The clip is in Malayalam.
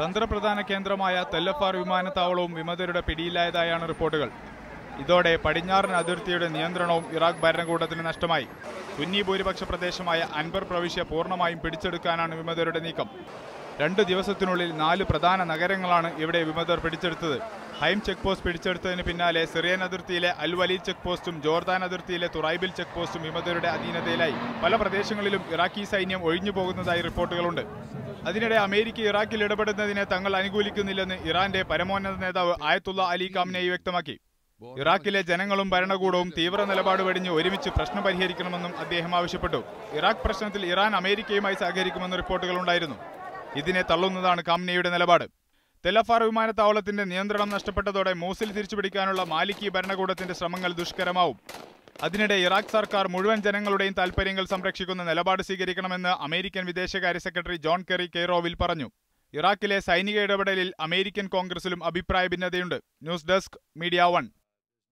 തന്ത്രപ്രധാന കേന്ദ്രമായ തെല്ലഫാർ വിമാനത്താവളവും വിമതരുടെ പിടിയിലായതായാണ് റിപ്പോർട്ടുകൾ. ഇതോടെ പടിഞ്ഞാറൻ അതിർത്തിയുടെ നിയന്ത്രണവും ഇറാഖ് ഭരണകൂടത്തിന് നഷ്ടമായി. സുന്നി ഭൂരിപക്ഷ പ്രദേശമായ അൻബർ പ്രവിശ്യ പൂർണമായും പിടിച്ചെടുക്കാനാണ് വിമതരുടെ നീക്കം. രണ്ട് ദിവസത്തിനുള്ളിൽ നാല് പ്രധാന നഗരങ്ങളാണ് ഇവിടെ വിമതർ പിടിച്ചെടുത്തത്. ഹൈം ചെക്ക് പോസ്റ്റ് പിടിച്ചെടുത്തതിന് പിന്നാലെ സിറിയൻ അതിർത്തിയിലെ അൽ വലീദ് ചെക്ക് പോസ്റ്റും ജോർദാൻ അതിർത്തിയിലെ തുറൈബിൽ ചെക്ക് പോസ്റ്റും വിമതരുടെ അധീനതയിലായി. പല പ്രദേശങ്ങളിലും ഇറാഖി സൈന്യം ഒഴിഞ്ഞു പോകുന്നതായി റിപ്പോർട്ടുകളുണ്ട്. അതിനിടെ അമേരിക്ക ഇറാഖിൽ ഇടപെടുന്നതിനെ തങ്ങൾ അനുകൂലിക്കുന്നില്ലെന്ന് ഇറാന്റെ പരമോന്നത നേതാവ് ആയത്തുള്ള അലി കാംനെയി വ്യക്തമാക്കി. ഇറാഖിലെ ജനങ്ങളും ഭരണകൂടവും തീവ്ര നിലപാട് വെടിഞ്ഞ് ഒരുമിച്ച് പ്രശ്നം പരിഹരിക്കണമെന്നും അദ്ദേഹം ആവശ്യപ്പെട്ടു. ഇറാഖ് പ്രശ്നത്തിൽ ഇറാൻ അമേരിക്കയുമായി സഹകരിക്കുമെന്ന് റിപ്പോർട്ടുകളുണ്ടായിരുന്നു ഇതിനെ തള്ളുന്നതാണ് കാംനയുടെ നിലപാട്. തെലഫാർ വിമാനത്താവളത്തിന്റെ നിയന്ത്രണം നഷ്ടപ്പെട്ടതോടെ മോസിൽ തിരിച്ചുപിടിക്കാനുള്ള മാലിക്കി ഭരണകൂടത്തിന്റെ ശ്രമങ്ങൾ ദുഷ്കരമാവും. അതിനിടെ ഇറാഖ് സർക്കാർ മുഴുവൻ ജനങ്ങളുടെയും താൽപര്യങ്ങൾ സംരക്ഷിക്കുന്ന നിലപാട് സ്വീകരിക്കണമെന്ന് അമേരിക്കൻ വിദേശകാര്യ സെക്രട്ടറി ജോൺ കെറി കെയ്റോവിൽ പറഞ്ഞു. ഇറാഖിലെ സൈനിക ഇടപെടലിൽ അമേരിക്കൻ കോൺഗ്രസിലും അഭിപ്രായ ഭിന്നതയുണ്ട്. News desk Media One.